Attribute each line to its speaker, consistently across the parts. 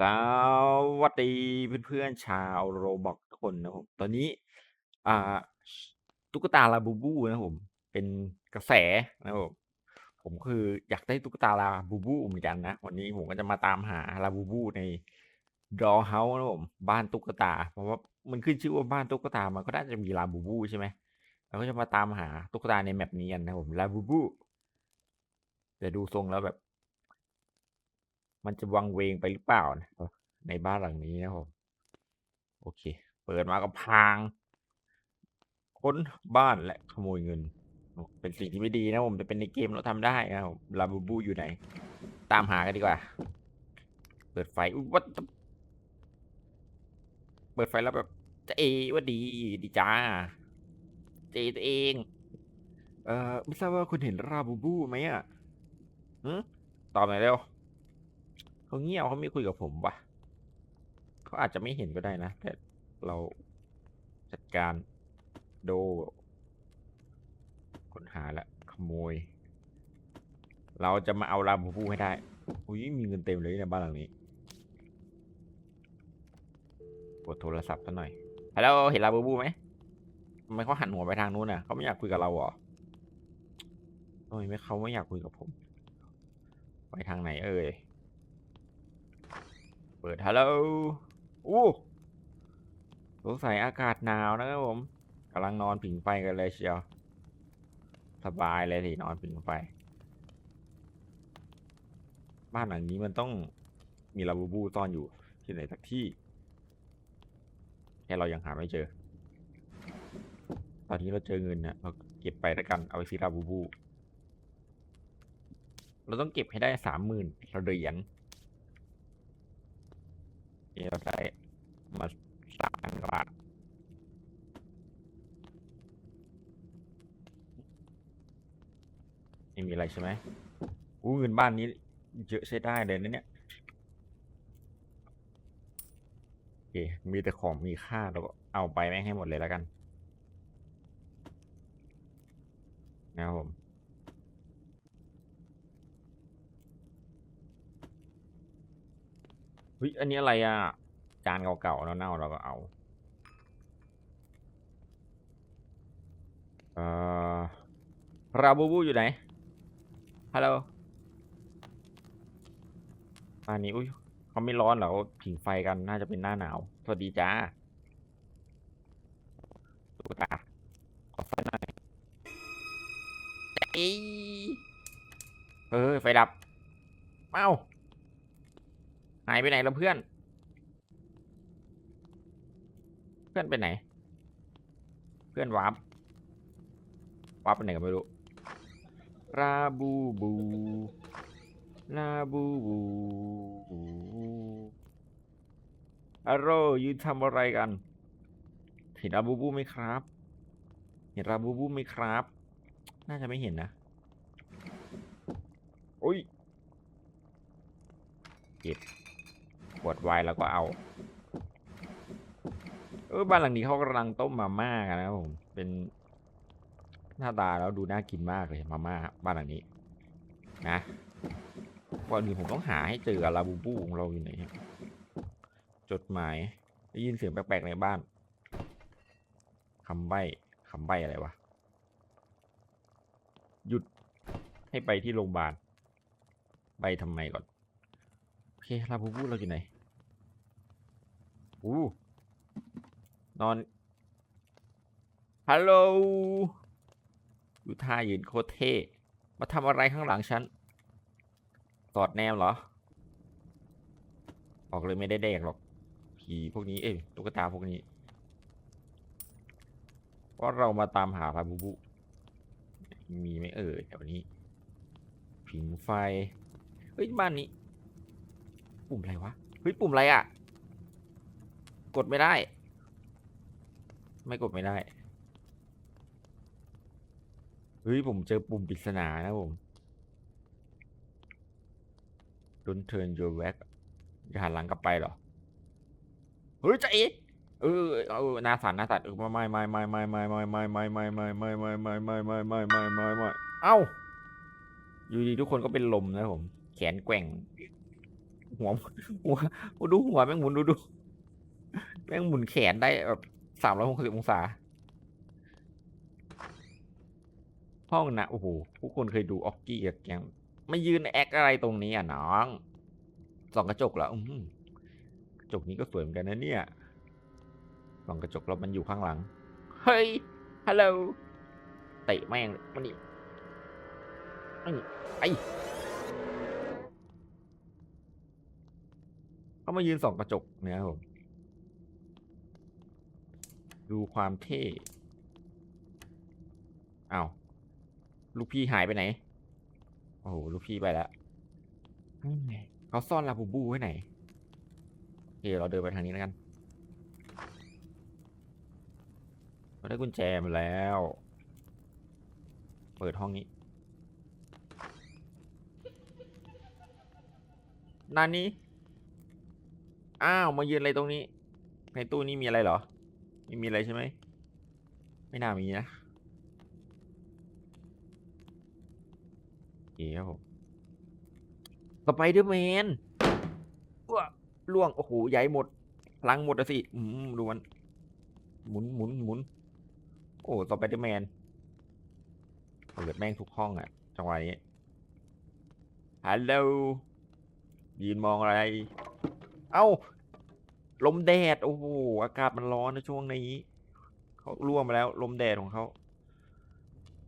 Speaker 1: สวัสดีเพื่อนๆชาวโรบอกทุกคนนะครับผมตอนนี้ อ่า ตุ๊กตาลาบูบูนะครับผม เป็นกระแสนะครับผมผมคืออยากได้ตุ๊กตาลาบูบูเหมือนกันนะ วันนี้ผมก็จะมาตามหาลาบูบูในดอเฮาส์นะครับผม บ้านตุ๊กตา เพราะว่ามันขึ้นชื่อว่าบ้านตุ๊กตา มันก็น่าจะมีลาบูบูใช่ไหมเราก็จะมาตามหาตุ๊กตาในแมปนี้กันนะครับผม ลาบูบูแต่ดูทรงแล้วแบบ มันจะวังเวงไปหรือเปล่านะในบ้านหลังนี้นะครับผมโอเค เปิดมาก็พาง ค้นบ้านและขโมยเงิน เป็นสิ่งที่ไม่ดีนะผมแต่เป็นในเกมเราทำได้นะครับลาบูบูอยู่ไหน ตามหากันดีกว่า เปิดไฟอุ๊ยวัดเปิดไฟแล้วแบบจะเอว่าดีดีจ้าเจตัวเอง เอ่อไม่ทราบว่าคุณเห็นลาบูบูไหมอะตอบหน่อยเร็ว เขาเงียบเขาไม่คุยกับผมวะเขาอาจจะไม่เห็นก็ได้นะแต่เราจัดการโดค้นหาละขโมย เราจะมาเอาลาบูบูให้ได้ อุ้ยมีเงินเต็มเลยในบ้านหลังนี้กดโทรศัพท์ซะหน่อยฮัลโหลเห็นลาบูบูไหมทำไมเขาหันหัวไปทางนู้นน่ะเขาไม่อยากคุยกับเราเหรอทำไมไม่เขาไม่อยากคุยกับผม ไปทางไหนเอ่ย เปิดฮัลโหลอู้สงสัยอากาศหนาวนะครับผมกำลังนอนผิงไฟกันเลยเชียว สบายเลยสินอนผิงไฟ บ้านหลังนี้มันต้องมีลาบูบูซ่อนอยู่ที่ไหนสักที่ แค่เรายังหาไม่เจอ ตอนนี้เราเจอเงินนี่ยเราเก็บไปแล้วกันเอาไปซื้อลาบูบู เราต้องเก็บให้ได้สามหมื่นเหรียญ นี่เราได้มาสามพันกว่าบาทไม่มีอะไรใช่ไหมอู้เงินบ้านนี้เยอะใช้ได้เลยนะเนี่ยโอเคมีแต่ของมีค่าเราก็เอาไปแม่งให้หมดเลยแล้วกันนะครับผม ฮ้ยอันนี้อะไรอะ จานเก่าๆเน่าๆเราก็เอาเอ่อราบูบูอยู่ไหน ฮัลโหลอันนี้อุ้ยเขาไม่ร้อนเหรอผิงไฟกันน่าจะเป็นหน้าหนาว สวัสดีจ้าตุ๊กตาขอไฟหน่อยเอ้ยเฮ้ยไฟดับายไปไหนแล้วเพื่อน เพื่อนไปไหน เพื่อนวาร์ปวาร์ปไปไหนก็ไม่รู้ลาบูบูลาบูบูอาโรยืนทำอะไรกัน เห็นลาบูบูไหมครับ เห็นลาบูบูไหมครับ น่าจะไม่เห็นนะโอ้ยเก็บ ขวดไวน์แล้วก็เอา เออบ้านหลังนี้เขากำลังต้มมาม่ากันนะครับผมเป็นหน้าตาแล้วดูน่ากินมากเลยมาม่าบ้านหลังนี้ นะก่อนอื่นผมต้องหาให้เจอลาบูบูของเราอยู่ไหนจดหมายได้ยินเสียงแปลกๆในบ้านคำใบ้คำใบ้อะไรวะหยุดให้ไปที่โรงพยาบาลใบทำไมก่อน โอเคลาบูบูเราอยู่ไหน อู้นอน ฮัลโหลดูท่ายืนโคตรเท่ มาทำอะไรข้างหลังฉันสอดแนมเหรอ ออกเลยไม่ได้แดกหรอก ผีพวกนี้ เอ้ยตุ๊กตาพวกนี้ว่าเรามาตามหาลาบูบูมีไหมเอ่ยแถวนี้ ผิงไฟ เฮ้ย บ้านนี้ ปุ่มอะไรวะ เฮ้ย ปุ่มอะไรอะ กดไม่ได้ ไม่กดไม่ได้ เฮ้ย ผมเจอปุ่มปริศนานะผม Don't turn your back อย่าหันหลังกลับไปหรอ เฮ้ยจะเอ๊ะเออเออหนาสันหนาสันเออไม่ไม่ไม่ไม่ไม่ไม่ไม่ไม่ไม่ไม่ไม่ไม่ไม่ไม่ไม่ไม่ไม่ไม่ไม่เอ้า อยู่ดีทุกคนก็เป็นลมนะผม แขนแกว่ง หัวหัวดูหัวแม่งหมุนดูดู แม่งหมุนแขนได้แบบสามร้อยหกสิบองศา ห้องนะโอ้โหผู้คนเคยดูออกกี้กับแกงไม่ยืนแอคอะไรตรงนี้อะน้องส่องกระจกเหรออืมกระจกนี้ก็สวยเหมือนกันนะเนี่ยส่องกระจกแล้วมันอยู่ข้างหลัง เฮ้ยฮัลโหลเตะแม่งเลยมานี่ไอ้ไอ้เขามายืนส่องกระจกเนี่ยครับผม ดูความเท่เอาลูกพี่หายไปไหน โอ้โห ลูกพี่ไปแล้วเขาซ่อนลาบูบูไว้ไหนโอเคเราเดินไปทางนี้แล้วกันเราได้กุญแจมาแล้ว เปิดห้องนี้นานี้ อ้าว มายืนอะไรตรงนี้ ในตู้นี้มีอะไรเหรอ ไม่มีอะไรใช่ไหม ไม่น่ามีนะโอเคครับผมสไปเดอร์แมนว้าล่วง โอ้โห ใหญ่หมด พลังหมดอะสิอืมดูมัน หมุนหมุนหมุน โอ้สไปเดอร์แมนเปิดแม่งทุกห้องอะจังหวะนี้ ฮัลโหลยืนมองอะไร เอ้า ลมแดด โอ้โห อากาศมันร้อนในช่วงนี้เขาร่วมมาแล้ว ลมแดดของเขา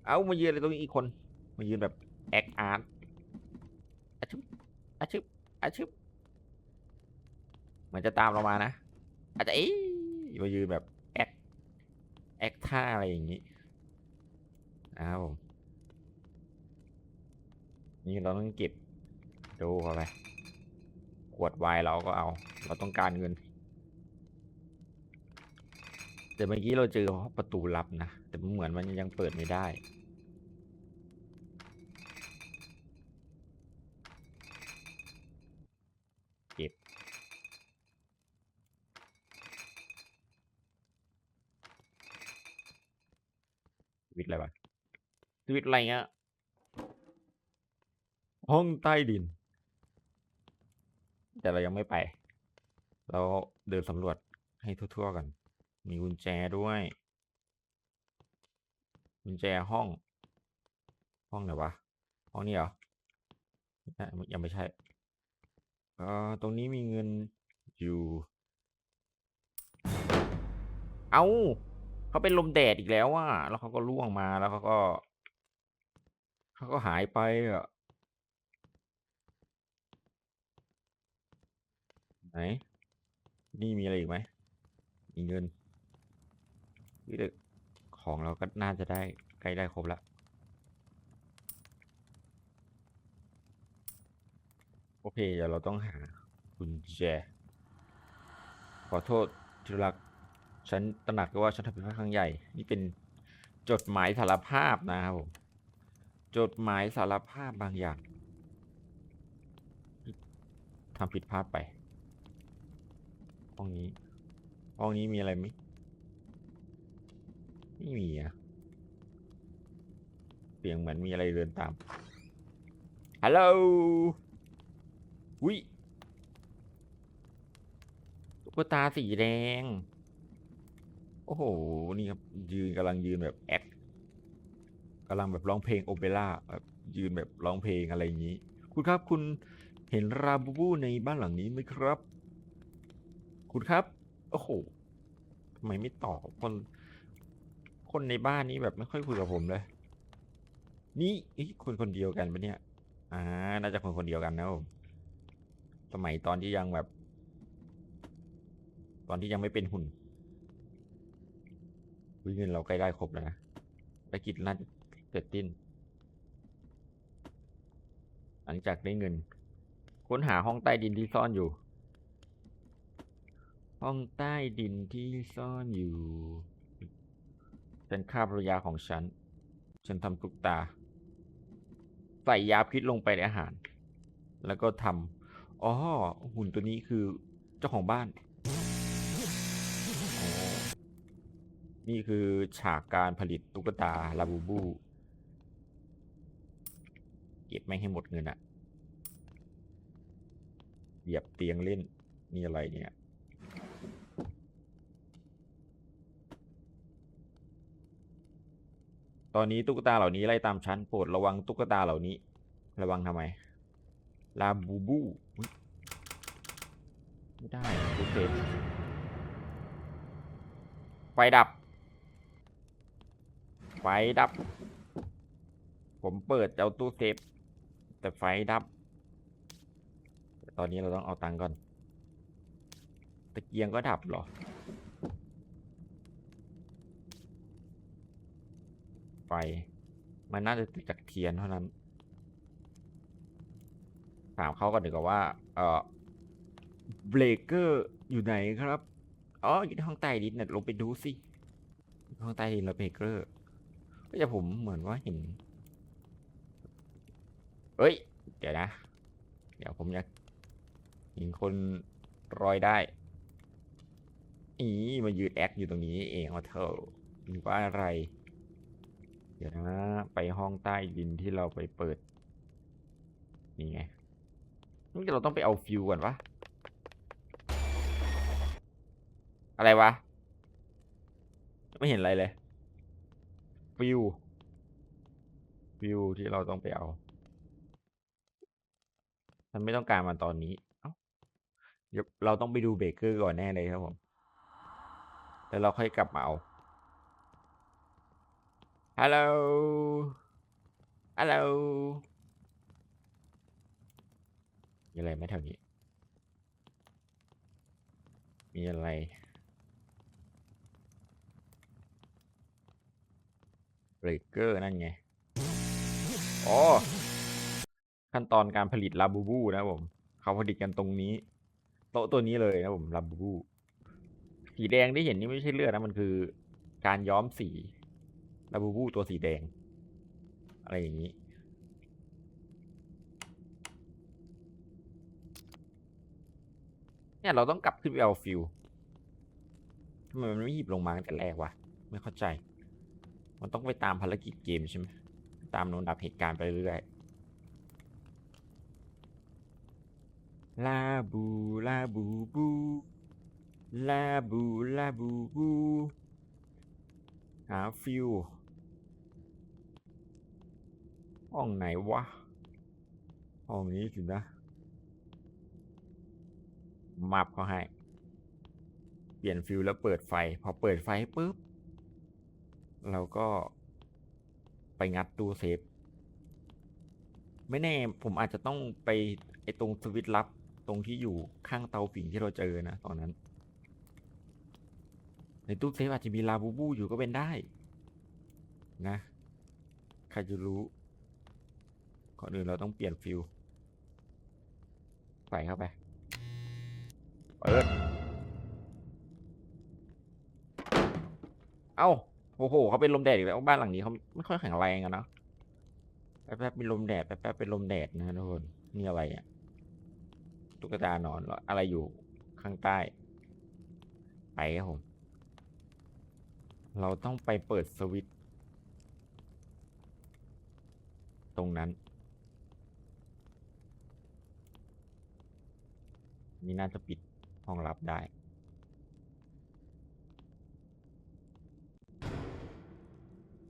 Speaker 1: เอามายืนอะไรตรงนี้อีกคน มายืนแบบแอคอาร์ตอาชึบอาชึบอาชึบมือนจะตามเรามานะ อาจจะเอ๊มายืนแบบแอคแอคท่าอะไรอย่างนี้อ้าวนี่เราต้องเก็บดูเข้าไปขวดไวน์เราก็เอา เราต้องการเงิน แต่เมื่อกี้เราเจอประตูลับนะ แต่เหมือนมันยังเปิดไม่ได้ เก็บวิตอะไรวะสวิตอะไรเงี้ยห้องใต้ดิน แต่เรายังไม่ไป เราเดินสำรวจให้ทั่วๆกัน มีกุญแจด้วย กุญแจห้อง ห้องไหนวะ ห้องนี้เหรอ ยังไม่ใช่เอ่อตรงนี้มีเงินอยู่ เอาเขาเป็นลมแดดอีกแล้วอะแล้วเขาก็ล่วงมาแล้วเขาก็ เขาก็หายไปอะไหน นี่มีอะไรอีกไหมมีเงิน นี่ของเราก็น่าจะได้ใกล้ได้ครบแล้วโอเคเดี๋ยวเราต้องหากุญแจ ขอโทษที่รักฉันตระหนักว่าฉันทำผิดพลาดครั้งใหญ่ นี่เป็นจดหมายสารภาพนะครับผมจดหมายสารภาพบางอย่างทำผิดพลาดไปห้องนี้ห้องนี้มีอะไรไหม ไม่มีอะเสียงเหมือนมีอะไรเดินตาม ฮัลโหลวิตุ๊กตาสีแดง โอ้โห นี่ครับ ยืนกำลังยืนแบบแอคกำลังแบบร้องเพลงโอเปร่าแบบยืนแบบร้องเพลงอะไรอย่างนี้ คุณครับคุณเห็นราบูบูในบ้านหลังนี้ไหมครับ คุณครับ โอ้โหทำไมไม่ตอบคน คนในบ้านนี้แบบไม่ค่อยคุยกับผมเลย นี่เอ้ยคนคนเดียวกันปะเนี่ย อ่า น่าจะคนคนเดียวกันนะผมสมัยตอนที่ยังแบบ ตอนที่ยังไม่เป็นหุ่นอุ๊ยเงินเราใกล้ได้ครบแล้วนะภารกิจน่าจะเสร็จสิ้น หลังจากได้เงิน ค้นหาห้องใต้ดินที่ซ่อนอยู่ ห้องใต้ดินที่ซ่อนอยู่ เป็นคราบระยาของฉัน ฉันทำทุกตา ใส่ยาพิษลงไปในอาหาร แล้วก็ทำอ๋อหุ่นตัวนี้คือเจ้าของบ้านอ๋อนี่คือฉากการผลิตตุ๊กตาลาบูบู เก็บแม่ให้หมดเงินอะเหยียบเตียงเล่น นี่อะไรเนี่ย ตอนนี้ตุ๊กตาเหล่านี้ไล่ตามฉันโปรดระวังตุ๊กตาเหล่านี้ ระวังทำไม ลาบูบูไม่ได้โอเคไฟดับ ไฟดับ ผมเปิดเอาตู้เซฟ แต่ไฟดับ ตอนนี้เราต้องเอาตังก่อน ตะเกียงก็ดับเหรอ ไฟ มันน่าจะติดจากเทียนเท่านั้น ถามเขาก่อนดีกว่าว่า เออเบรกเกอร์อยู่ไหนครับ อ๋อ อยู่ในห้องใต้ดินเนี่ยลงไปดูสิ ห้องใต้ดินแล้วเบรกเกอร์ ก็จะผมเหมือนว่าเห็น เอ้ย เดี๋ยวนะ เดี๋ยวผมอยากเห็นคนรอยได้ อีมายืนแอคอยู่ตรงนี้เองว่าเธอหรือว่าอะไร เดี๋ยวนะไปห้องใต้ดินที่เราไปเปิด นี่ไงนี่เราต้องไปเอาฟิวก่อนวะอะไรวะ ไม่เห็นอะไรเลย ฟิว ฟิวที่เราต้องไปเอาฉันไม่ต้องการมันตอนนี้ เอ้าเดี๋ยวเราต้องไปดูเบเกอร์ก่อนแน่เลยครับผม แล้วเราค่อยกลับมาเอา ฮัลโหล ฮัลโหลมีอะไรไหมแถวนี้ มีอะไร เบรกเกอร์นั่นไง อ๋อ ขั้นตอนการผลิตลาบูบูนะผม เขาผลิตกันตรงนี้ โต๊ะตัวนี้เลยนะผมลาบูบู สีแดงที่เห็นนี่ไม่ใช่เลือดนะ มันคือ การย้อมสีาบูบูตัวสีแดง อะไรอย่างนี้ เนี่ยเราต้องกลับขึ้นไปเอาฟิวทำไมมันไม่หยิบลงมาตั้งแต่แรกวะ ไม่เข้าใจ มันต้องไปตามภารกิจเกมใช่ไหมตามโน้นดับเหตุการณ์ไปเรื่อยลาบูลาบูบูลาบูลาบูบูหาฟิว ห้องไหนวะ ห้องนี้สินะมับเขาให้ เปลี่ยนฟิวแล้วเปิดไฟ พอเปิดไฟปุ๊บ เราก็ไปงัดตู้เซฟ ไม่แน่ผมอาจจะต้องไปไอตรงสวิตช์ลับ ตรงที่อยู่ข้างเตาผิงที่เราเจอนะ ตอนนั้น ในตู้เซฟอาจจะมีลาบูบูอยู่ก็เป็นได้ นะ ใครจะรู้ ก่อนอื่นเราต้องเปลี่ยนฟิวใส่เข้าไปเปิดเอ้าโอ้โหเขาเป็นลมแดดอีกแล้วบ้านหลังนี้เขาไม่ค่อยแข็งแรงอะเนาะแป๊บๆเป็นลมแดดแป๊บๆเป็นลมแดดนะทุกคนนี่อะไรอะตุ๊กตานอนเรออะไรอยู่ข้างใต้ ไปครับผม เราต้องไปเปิดสวิตช์ตรงนั้น นี่น่าจะปิดห้องรับได้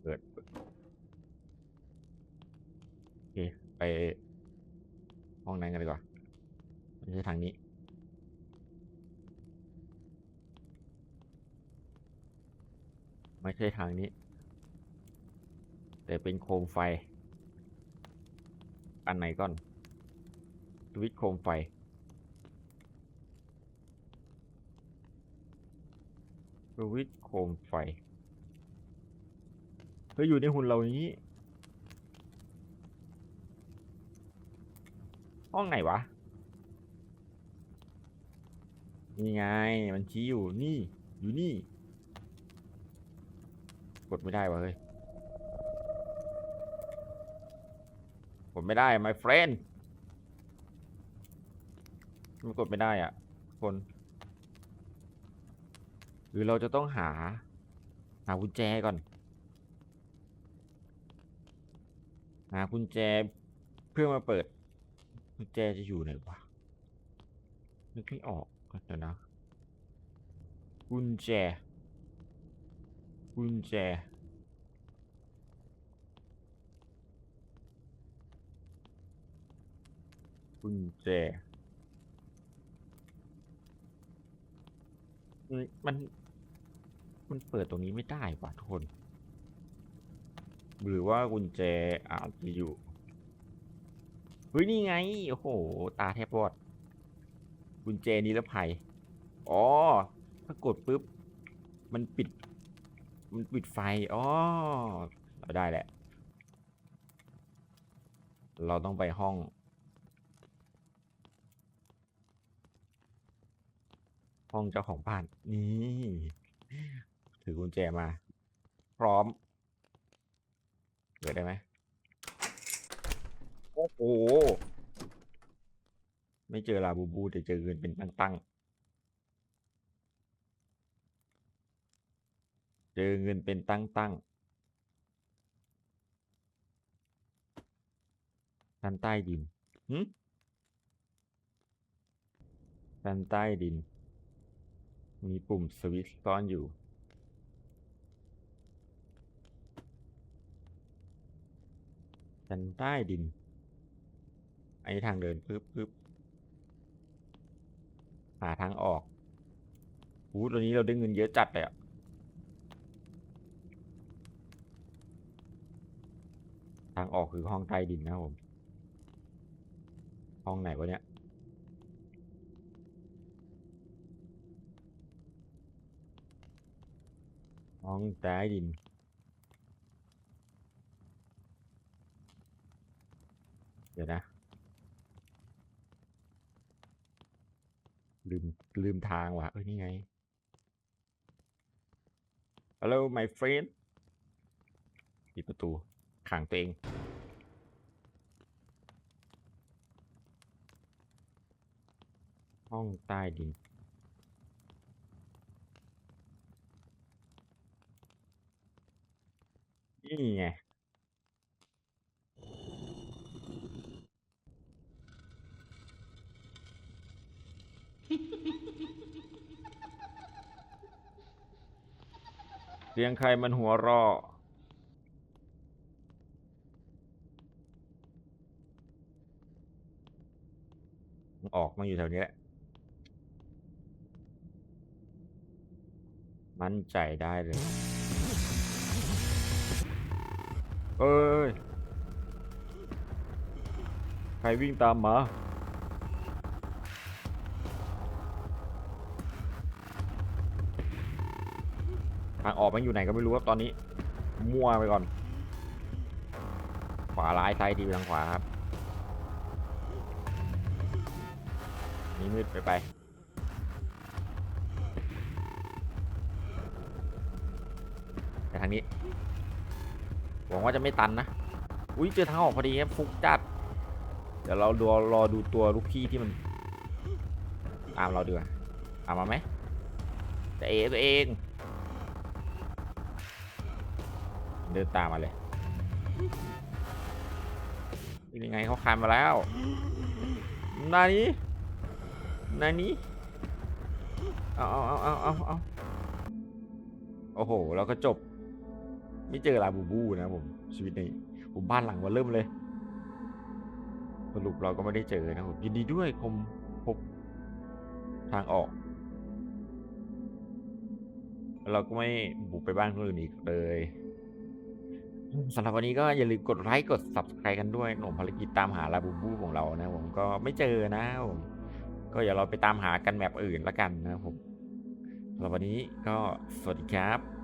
Speaker 1: เปิดเปิดโอเคไปห้องนั้นกันดีกว่าไม่ใช่ทางนี้ ไม่ใช่ทางนี้ แต่เป็นโคมไฟ อันไหนก่อนสวิตช์โคมไฟ สวิตช์โคมไฟ เฮ้ยอยู่ในหุ่นเรานี้ ห้องไหนวะ นี่ไง มันชี้อยู่นี่ อยู่นี่ กดไม่ได้วะเฮ้ย กดไม่ได้ my friend มันกดไม่ได้อะ คน รือเราจะต้องหา หากุญแจก่อน หากุญแจเพื่อมาเปิดกุญแจจะอยู่ไหนวะนึกไม่ออกเดี๋ยวนะกุญแจกุญแจกุญแจมัน มันเปิดตรงนี้ไม่ได้ว่ะทุกคน หรือว่ากุญแจอาจจะอยู่ เฮ้ย นี่ไง โอ้โห ตาแทบวอด กุญแจนิรภัย อ๋อ ถ้ากดปุ๊บ มันปิด มันปิดไฟ อ๋อเราได้แหละ เราต้องไปห้อง ห้องเจ้าของบ้าน นี่ ถือกุญแจมา พร้อมเปิดได้ไหมโอ้โห ไม่เจอลาบูบูแต่เจอเงินเป็นตั้งๆเจอเงินเป็นตั้งๆชั้นใต้ดินหึชั้นใต้ดิน มีปุ่มสวิตช์ซ่อนอยู่ ชั้นใต้ดิน อันนี้ทางเดินปึ๊บปึ๊บหาทางออกหูตอนนี้เราได้เงินเยอะจัดเลยอะทางออกคือห้องใต้ดินนะผม ห้องไหนวะเนี่ย ห้องใต้ดิน เดี๋ยวนะ ลืม ลืมทางว่ะ เอ้ย นี่ไง Hello my friend ปิดประตูขังตัวเองห้องใต้ดิน นี่ไง เสียงใครมันหัวราะออกมาอยู่แถวนี้แหละ มั่นใจได้เลย เอ้ย ใครวิ่งตามมาางออกมันอยู่ไหนก็ไม่รู้ครับตอนนี้ มั่วไปก่อน ขวาร้ายซ้ายดีทางขวาครับ นี่มืดไปไปไปทางนี้ หวังว่าจะไม่ตันนะ อุ้ยเจอทางออกพอดีครับฟุกจัด เดี๋ยวเราดูรอดูตัวลูกพี่ที่มัน ตามเราดีกว่าตามมาไหมจะเอตัวเอง เดินตามมาเลยยังไงเขาคานมาแล้ว นานี้นานี้เอาเอาเอาเอาเอาเอาโอ้โหเราก็จบ ไม่เจอลาบูบูนะผม ชีวิตนี้ผมบ้านหลังวันเริ่มเลย สรุปเราก็ไม่ได้เจอนะผมยินดีด้วยผมพบทางออก เราก็ไม่บุกไปบ้านคนอื่นอีกเลย สำหรับวันนี้ก็อย่าลืมกดไลค์กด subscribe กันด้วยหนุ่มภารกิจตามหาลาบูบูของเรานะผมก็ไม่เจอนะผมก็อย่าเราไปตามหากันแมปอื่นละกันนะผมสำหรับวันนี้ก็สวัสดีครับ